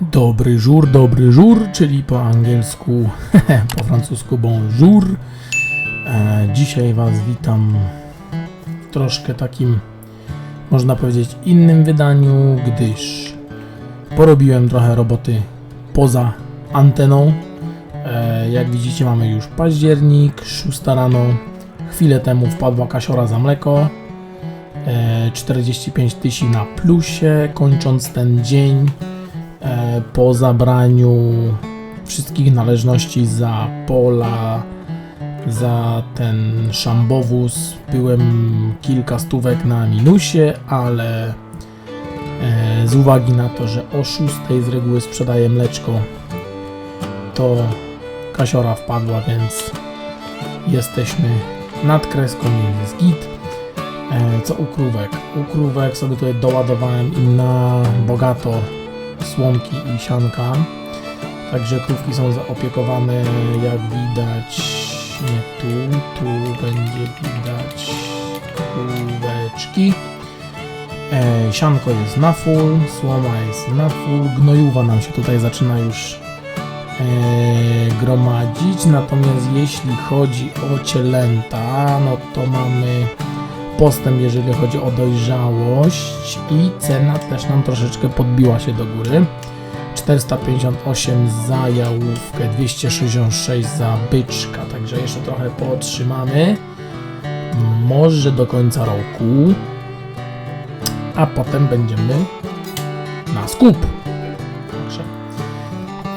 Dobry żur, dobry żur, czyli po angielsku, po francusku bonjour. E, dzisiaj Was witam w troszkę takim, można powiedzieć, innym wydaniu, gdyż porobiłem trochę roboty poza anteną. E, jak widzicie, mamy już październik, 6 rano. Chwilę temu wpadła kasiora za mleko. E, 45 tysięcy na plusie, kończąc ten dzień e, po zabraniu wszystkich należności za pola, za ten szambowóz byłem kilka stówek na minusie, ale e, z uwagi na to, że o 6 z reguły sprzedaję mleczko, to kasiora wpadła, więc jesteśmy nad kreską, jest git. E, co ukrówek? Ukrówek sobie tutaj doładowałem im na bogato słomki i sianka. Także krówki są zaopiekowane, jak widać, nie tu, tu będzie widać króweczki. E, sianko jest na full, słoma jest na full, gnojuwa nam się tutaj zaczyna już gromadzić, natomiast jeśli chodzi o cielęta, no to mamy postęp, jeżeli chodzi o dojrzałość i cena też nam troszeczkę podbiła się do góry. 458 za jałówkę, 266 za byczka, także jeszcze trochę potrzymamy. Może do końca roku, a potem będziemy na skup.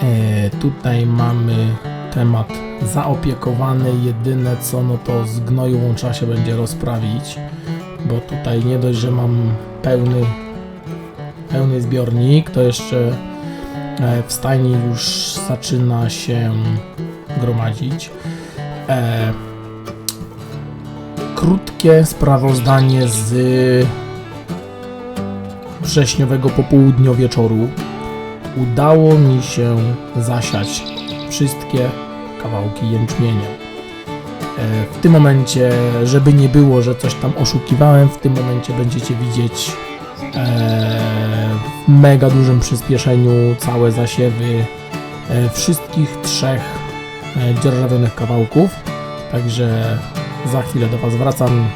E, tutaj mamy temat zaopiekowany. Jedyne co, no to z gnoju trzeba się będzie rozprawić, bo tutaj nie dość, że mam pełny, pełny zbiornik, to jeszcze e, w stajni już zaczyna się gromadzić. E, krótkie sprawozdanie z wrześniowego popołudniowieczoru. Udało mi się zasiać wszystkie kawałki jęczmienia. E, W tym momencie, żeby nie było, że coś tam oszukiwałem, w tym momencie będziecie widzieć e, w mega dużym przyspieszeniu całe zasiewy e, wszystkich trzech dzierżawionych kawałków. Także za chwilę do Was wracam.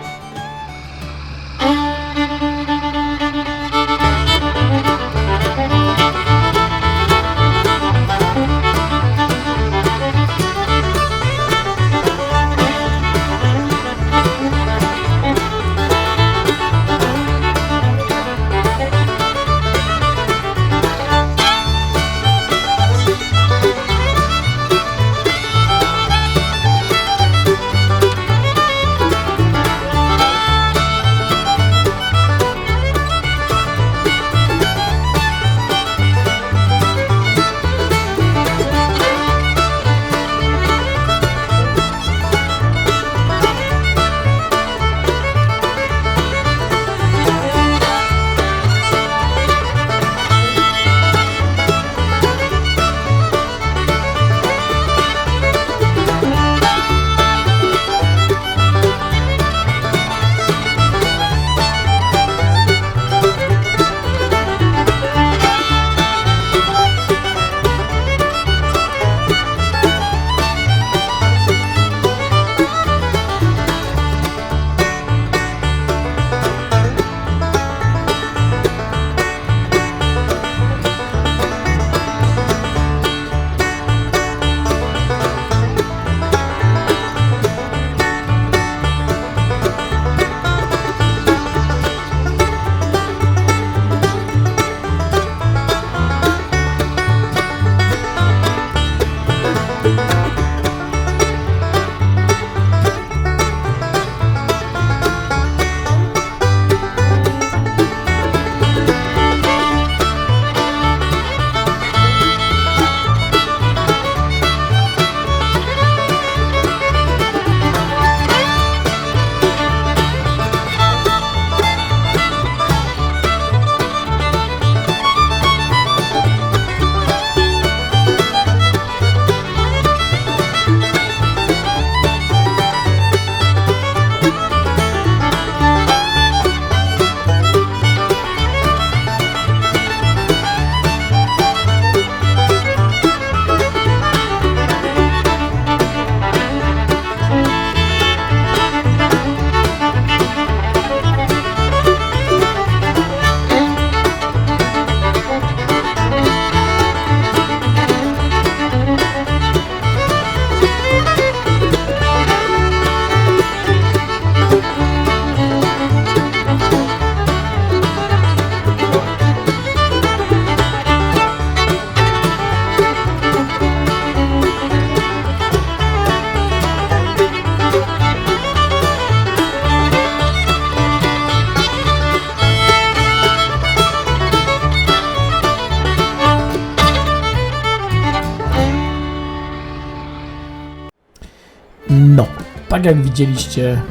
No, tak jak widzieliście,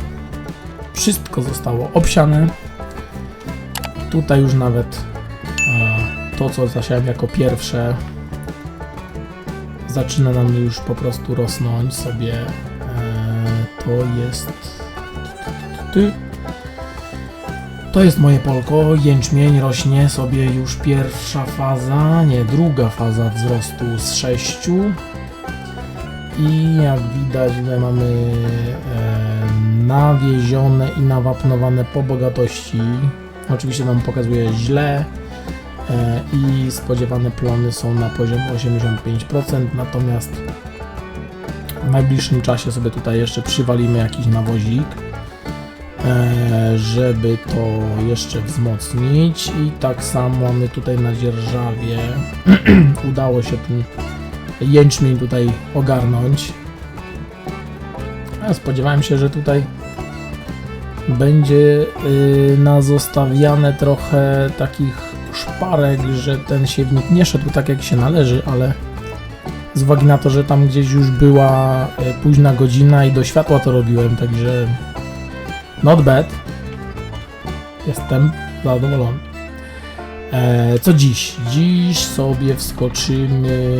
wszystko zostało obsiane. Tutaj już nawet e, to, co zasiałem jako pierwsze, zaczyna nam już po prostu rosnąć sobie. E, to jest. To jest moje polko, jęczmień rośnie sobie już pierwsza faza, nie, druga faza wzrostu z sześciu. I jak widać, my mamy e, nawiezione i nawapnowane po bogatości. Oczywiście nam pokazuje źle e, i spodziewane plony są na poziomie 85%, natomiast w najbliższym czasie sobie tutaj jeszcze przywalimy jakiś nawozik, e, żeby to jeszcze wzmocnić i tak samo mamy tutaj na dzierżawie udało się ten jęczmień tutaj ogarnąć. Ja spodziewałem się, że tutaj będzie yy, nazostawiane trochę takich szparek, że ten siewnik nie szedł tak jak się należy, ale z uwagi na to, że tam gdzieś już była y, późna godzina i do światła to robiłem, także not bad. Jestem zadowolony. E, co dziś? Dziś sobie wskoczymy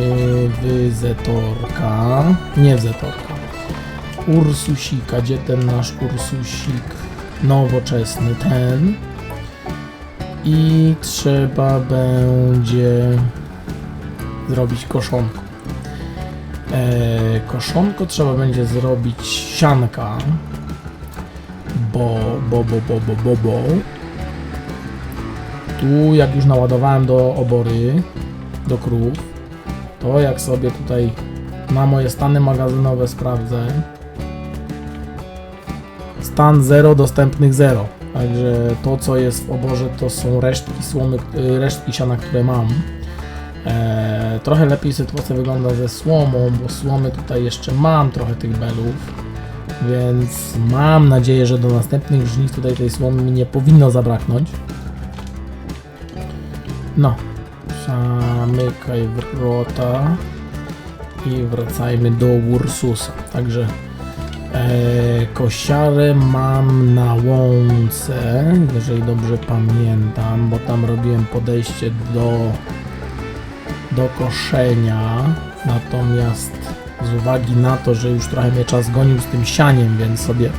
w Zetorka. Nie w Zetorka. Ursusika. Gdzie ten nasz Ursusik? Nowoczesny ten. I trzeba będzie zrobić koszonko. E, koszonko trzeba będzie zrobić sianka. Bo, bo, bo, bo, bo, bo, bo. Tu jak już naładowałem do obory, do krów, to jak sobie tutaj na moje stany magazynowe sprawdzę, stan 0, dostępnych 0. Także to co jest w oborze to są resztki słomy, y, resztki siana, które mam. Eee, trochę lepiej sytuacja wygląda ze słomą, bo słomy tutaj jeszcze mam trochę tych belów. Więc mam nadzieję, że do następnych żniw tutaj tej słomy nie powinno zabraknąć. No, zamykaj wrota i wracajmy do Ursusa. Także e, kosiarę mam na łące, jeżeli dobrze pamiętam, bo tam robiłem podejście do, do koszenia. Natomiast z uwagi na to, że już trochę mnie czas gonił z tym sianiem, więc sobie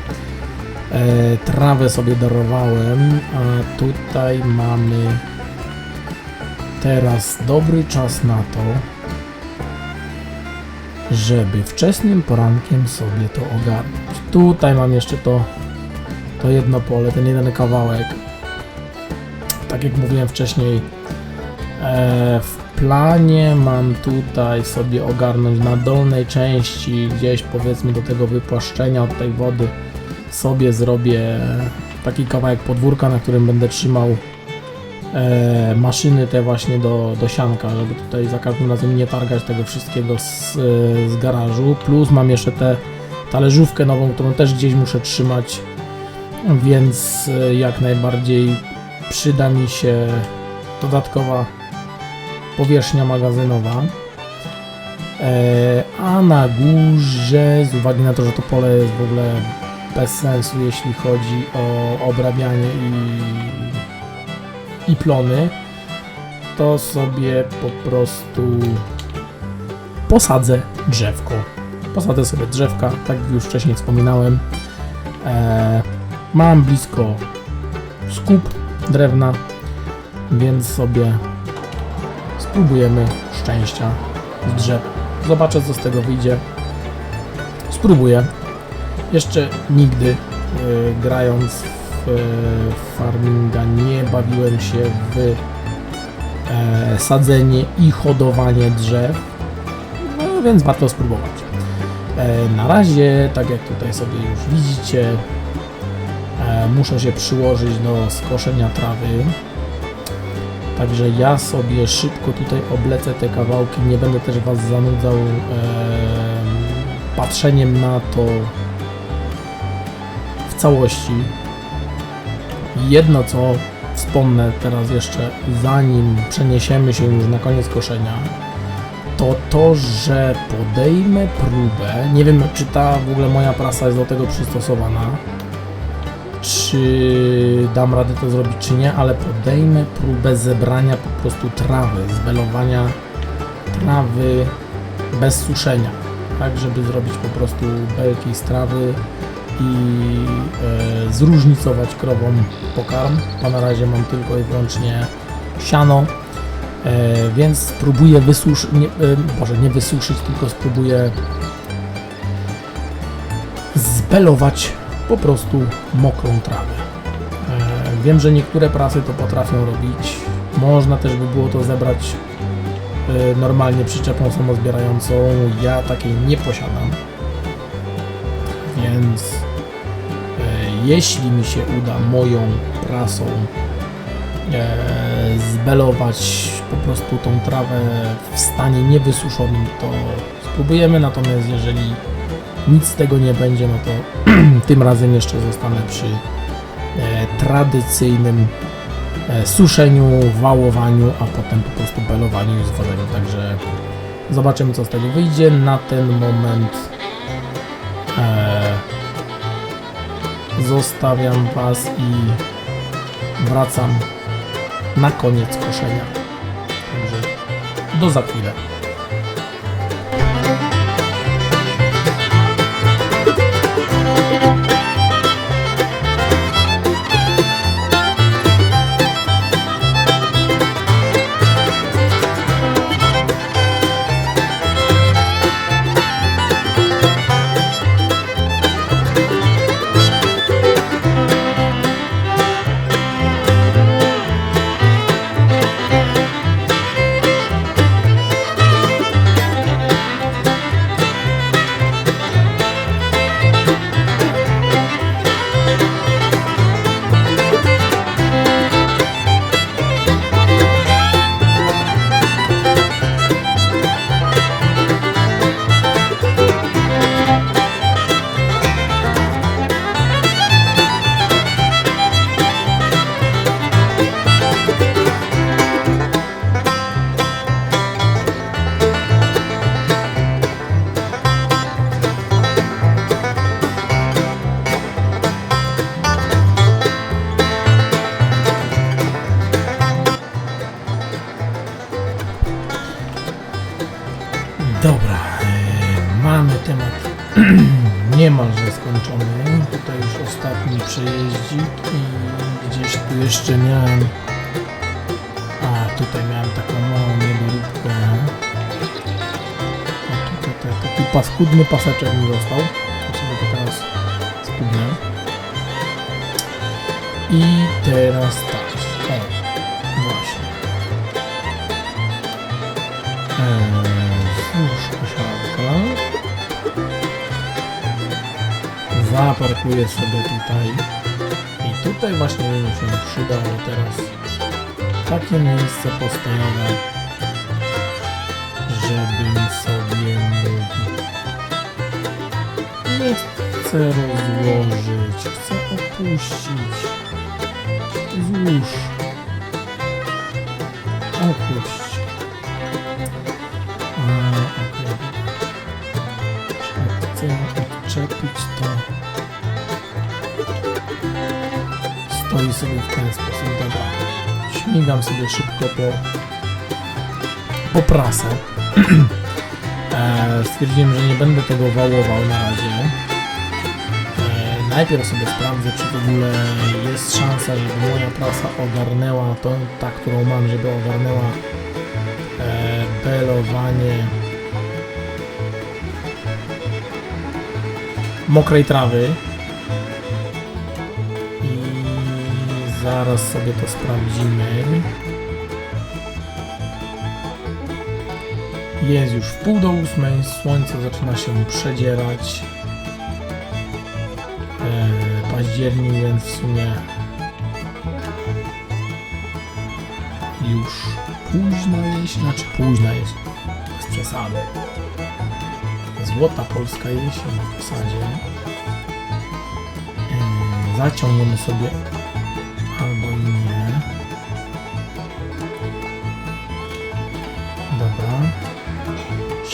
e, trawę sobie darowałem, a tutaj mamy teraz dobry czas na to, żeby wczesnym porankiem sobie to ogarnąć. Tutaj mam jeszcze to, to jedno pole, ten jeden kawałek. Tak jak mówiłem wcześniej, e, w planie mam tutaj sobie ogarnąć na dolnej części, gdzieś powiedzmy do tego wypłaszczenia od tej wody, sobie zrobię taki kawałek podwórka, na którym będę trzymał e, maszyny te właśnie do, do sianka, żeby tutaj za każdym razem nie targać tego wszystkiego z, z garażu. Plus mam jeszcze tę talerzówkę nową, którą też gdzieś muszę trzymać, więc e, jak najbardziej przyda mi się dodatkowa powierzchnia magazynowa. E, a na górze, z uwagi na to, że to pole jest w ogóle bez sensu, jeśli chodzi o obrabianie i i plony, to sobie po prostu posadzę drzewko. Posadzę sobie drzewka, tak jak już wcześniej wspominałem. E, mam blisko skup drewna, więc sobie spróbujemy szczęścia z drzew. Zobaczę co z tego wyjdzie. Spróbuję. Jeszcze nigdy e, grając w farminga nie bawiłem się w e, sadzenie i hodowanie drzew, no więc warto spróbować. E, na razie, tak jak tutaj sobie już widzicie, e, muszę się przyłożyć do skoszenia trawy. Także ja sobie szybko tutaj oblecę te kawałki, nie będę też Was zanudzał e, patrzeniem na to w całości, Jedno co wspomnę teraz jeszcze, zanim przeniesiemy się już na koniec koszenia, to to, że podejmę próbę. Nie wiem, czy ta w ogóle moja prasa jest do tego przystosowana. Czy dam radę to zrobić, czy nie, ale podejmę próbę zebrania po prostu trawy, zbelowania trawy bez suszenia. Tak, żeby zrobić po prostu belki z trawy i zróżnicować krowom pokarm. Bo na razie mam tylko i wyłącznie siano, e, więc spróbuję wysuszyć, nie, e, może nie wysuszyć, tylko spróbuję zbelować po prostu mokrą trawę. E, wiem, że niektóre prasy to potrafią robić. Można też by było to zebrać e, normalnie przyczepą samozbierającą. Ja takiej nie posiadam. Więc e, jeśli mi się uda moją prasą e, zbelować po prostu tą trawę w stanie niewysuszonym, to spróbujemy. Natomiast jeżeli nic z tego nie będzie, no to tym razem jeszcze zostanę przy e, tradycyjnym e, suszeniu, wałowaniu, a potem po prostu belowaniu i zwożeniu. Także zobaczymy co z tego wyjdzie. Na ten moment e, zostawiam Was i wracam na koniec koszenia. Także do za chwilę. Niemalże skończony. Tutaj już ostatni przejeździk i gdzieś tu jeszcze miałem. A tutaj miałem taką małą niedoróbkę. A tutaj ta- taki paskudny paseczek mi został. To sobie to teraz spóźnię. I teraz tak. Zaparkuję sobie tutaj. I tutaj właśnie mi się przydało teraz takie miejsce postojowe, żebym sobie mógł. Nie chcę rozłożyć, chcę opuścić. Złóż. Opuść. Sobie w ten sposób. Dobra. Śmigam sobie szybko po, po prasę. e, stwierdziłem, że nie będę tego wałował na razie. E, najpierw sobie sprawdzę, czy w ogóle jest szansa, żeby moja prasa ogarnęła tą, ta, którą mam, żeby ogarnęła e, belowanie mokrej trawy zaraz sobie to sprawdzimy jest już w pół do ósmej słońce zaczyna się przedzierać e, październik więc w sumie już późna jesień, znaczy późna jesień, bez przesady. Złota polska jesień w zasadzie. Ym, Zaciągniemy sobie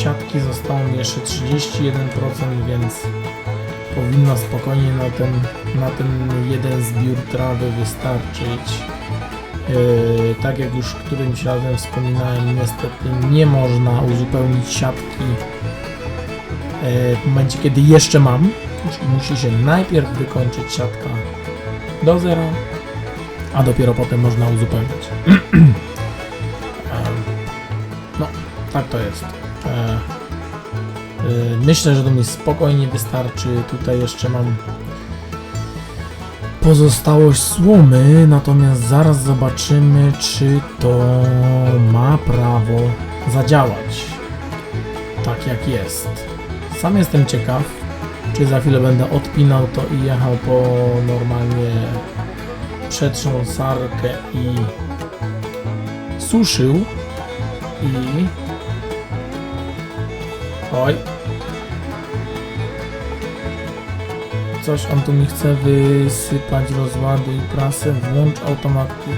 siatki zostało mi jeszcze 31%, więc powinno spokojnie na ten, na ten jeden zbiór trawy wystarczyć. Yy, tak jak już którymś razem wspominałem, niestety nie można uzupełnić siatki yy, w momencie, kiedy jeszcze mam. Czyli musi się najpierw wykończyć siatka do zera, a dopiero potem można uzupełnić. Em, no, tak to jest. Y, Myślę, że to mi spokojnie wystarczy. Tutaj jeszcze mam pozostałość słomy, natomiast zaraz zobaczymy, czy to ma prawo zadziałać tak jak jest. Sam jestem ciekaw, czy za chwilę będę odpinał to i jechał po normalnie przetrząsarkę i suszył i oj. Coś on tu mi chce wysypać rozładuj prasę. Włącz automaty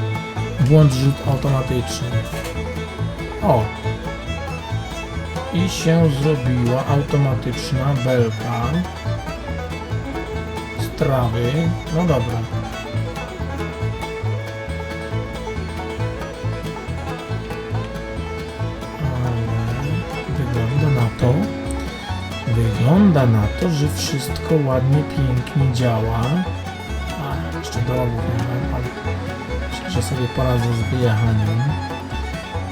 włącz rzut automatyczny. O. I się zrobiła automatyczna belka z trawy. No dobra wygląda na to, że wszystko ładnie, pięknie działa. A, jeszcze dołowów nie ale myślę, że sobie poradzę z wyjechaniem.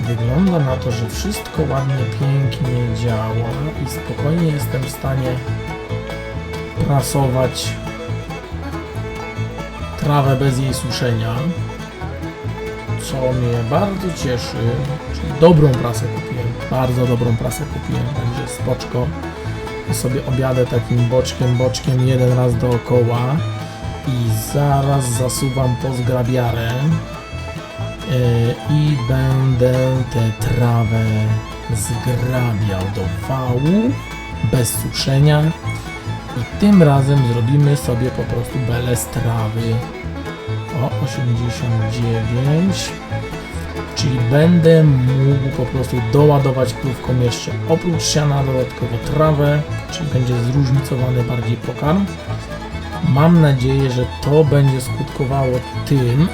Wygląda na to, że wszystko ładnie, pięknie działa i spokojnie jestem w stanie prasować trawę bez jej suszenia co mnie bardzo cieszy, czyli dobrą prasę kupiłem, bardzo dobrą prasę kupiłem, także spoczko. Sobie objadę takim boczkiem, boczkiem jeden raz dookoła i zaraz zasuwam po zgrabiarę yy, i będę tę trawę zgrabiał do wału bez suszenia. I tym razem zrobimy sobie po prostu belę z trawy. O 89 czyli będę mógł po prostu doładować krówką jeszcze oprócz siana dodatkowo trawę czyli będzie zróżnicowany bardziej pokarm. Mam nadzieję, że to będzie skutkowało tym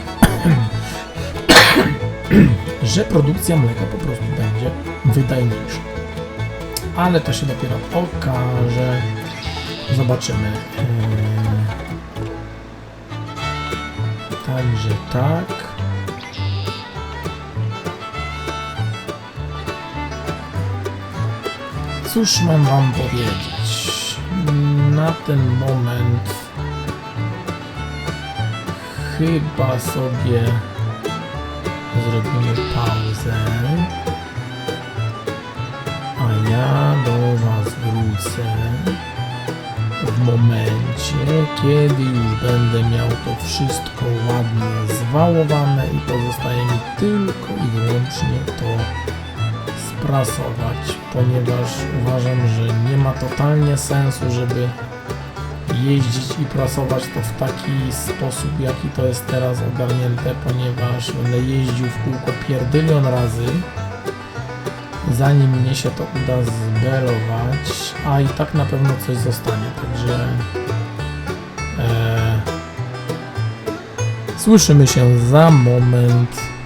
że produkcja mleka po prostu będzie wydajniejsza. Ale to się dopiero okaże. Zobaczymy. Yy, Także tak. Cóż mam wam powiedzieć? Na ten moment chyba sobie zrobimy pauzę. A ja do was wrócę w momencie, kiedy już będę miał to wszystko ładnie zwałowane i pozostaje mi tylko i wyłącznie to sprasować, ponieważ uważam, że nie ma totalnie sensu, żeby jeździć i prasować to w taki sposób, jaki to jest teraz ogarnięte, ponieważ będę jeździł w kółko pierdylion razy, zanim mnie się to uda zbelować, a i tak na pewno coś zostanie, także e, słyszymy się za moment.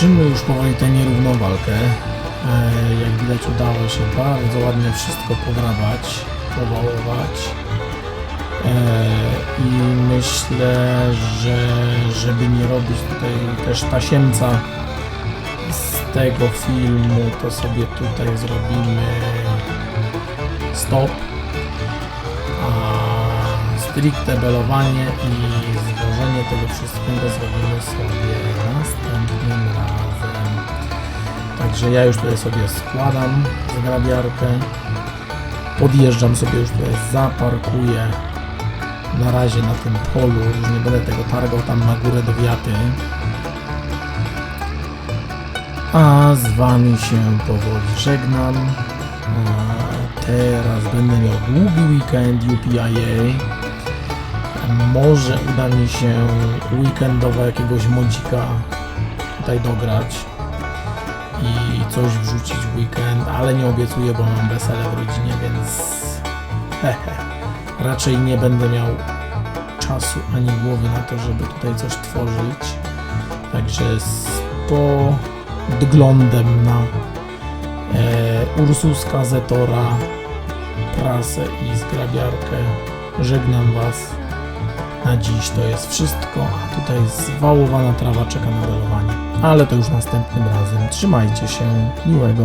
Kończymy już powoli tę nierówną walkę. E, jak widać udało się bardzo ładnie wszystko podrabać, powałować. E, I myślę, że żeby nie robić tutaj też tasiemca z tego filmu, to sobie tutaj zrobimy stop. A stricte belowanie i złożenie tego wszystkiego zrobimy sobie następnym razem. Także ja już tutaj sobie składam zgrabiarkę. Podjeżdżam sobie już tutaj, zaparkuję na razie na tym polu, już nie będę tego targał tam na górę do wiaty. A z wami się powoli żegnam. A teraz będę miał długi weekend UPIA. Może uda mi się weekendowo jakiegoś modzika tutaj dograć i coś wrzucić w weekend, ale nie obiecuję, bo mam wesele w rodzinie, więc hehe, raczej nie będę miał czasu ani głowy na to, żeby tutaj coś tworzyć. Także z podglądem na e, Ursuska Zetora, prasę i zgrabiarkę żegnam Was. Na dziś to jest wszystko, a tutaj zwałowana trawa czeka na belowanie. Ale to już następnym razem. Trzymajcie się, miłego